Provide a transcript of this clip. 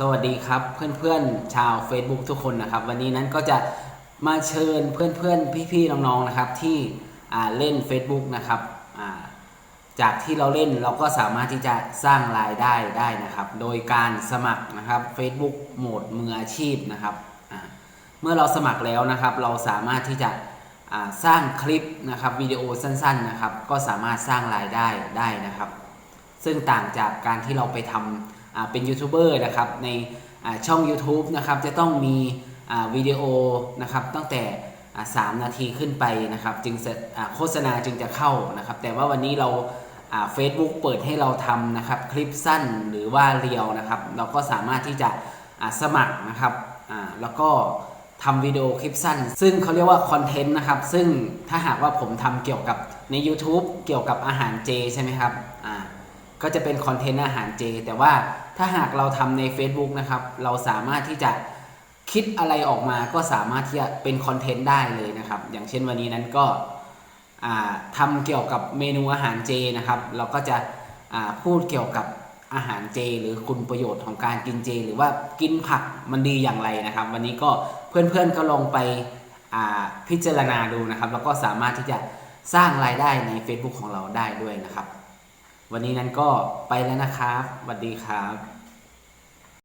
สวัสดีครับเพื่อนๆชาว Facebook ทุกคนนะครับ วันนี้นั้นก็จะมาเชิญเพื่อนๆพี่ๆน้องๆนะครับที่เล่น Facebook นะครับจากที่เราเล่นเราก็สามารถที่จะสร้างรายได้ได้นะครับ โดยการสมัครนะครับ Facebook โหมดมืออาชีพนะครับเมื่อเราสมัครแล้วนะครับ เราสามารถที่จะสร้างคลิปนะครับวิดีโอสั้นๆนะครับ ก็สามารถสร้างรายได้ได้นะครับ ซึ่งต่างจากการที่เราไปทำ เป็นยูทูบเบอร์นะครับในช่อง YouTube นะครับจะต้องมีวิดีโอนะครับตั้งแต่อ่า3นาทีขึ้นไปนะครับจึงโฆษณาจึงจะเข้านะครับ แต่ว่าวันนี้เราเฟซบุ๊กเปิดให้เราทำนะครับคลิปสั้นหรือว่าเรียวนะครับ เราก็สามารถที่จะสมัครนะครับแล้วก็ทำวิดีโอคลิปสั้น ซึ่งเขาเรียกว่าคอนเทนต์นะครับ ซึ่งถ้าหากว่าผมทำเกี่ยวกับใน YouTube เกี่ยวกับอาหารเจใช่ไหมครับอ่า ก็จะเป็นคอนเทนต์อาหารเจ แต่ว่าถ้าหากเราทำใน Facebook นะครับ เราสามารถที่จะคิดอะไรออกมาก็สามารถที่จะเป็นคอนเทนต์ได้เลยนะครับ อย่างเช่นวันนี้นั้นก็อ่าทำเกี่ยวกับเมนูอาหารเจนะครับ เราก็จะพูดเกี่ยวกับอาหารเจ หรือคุณประโยชน์ของการกินเจ หรือว่ากินผักมันดีอย่างไรนะครับ วันนี้ก็เพื่อนๆก็ลองไปพิจารณาดูนะครับ แล้วก็สามารถที่จะสร้างรายได้ใน Facebook ของเราได้ด้วยนะครับ วันนี้นั้นก็ไปแล้วนะครับสวัสดีครับ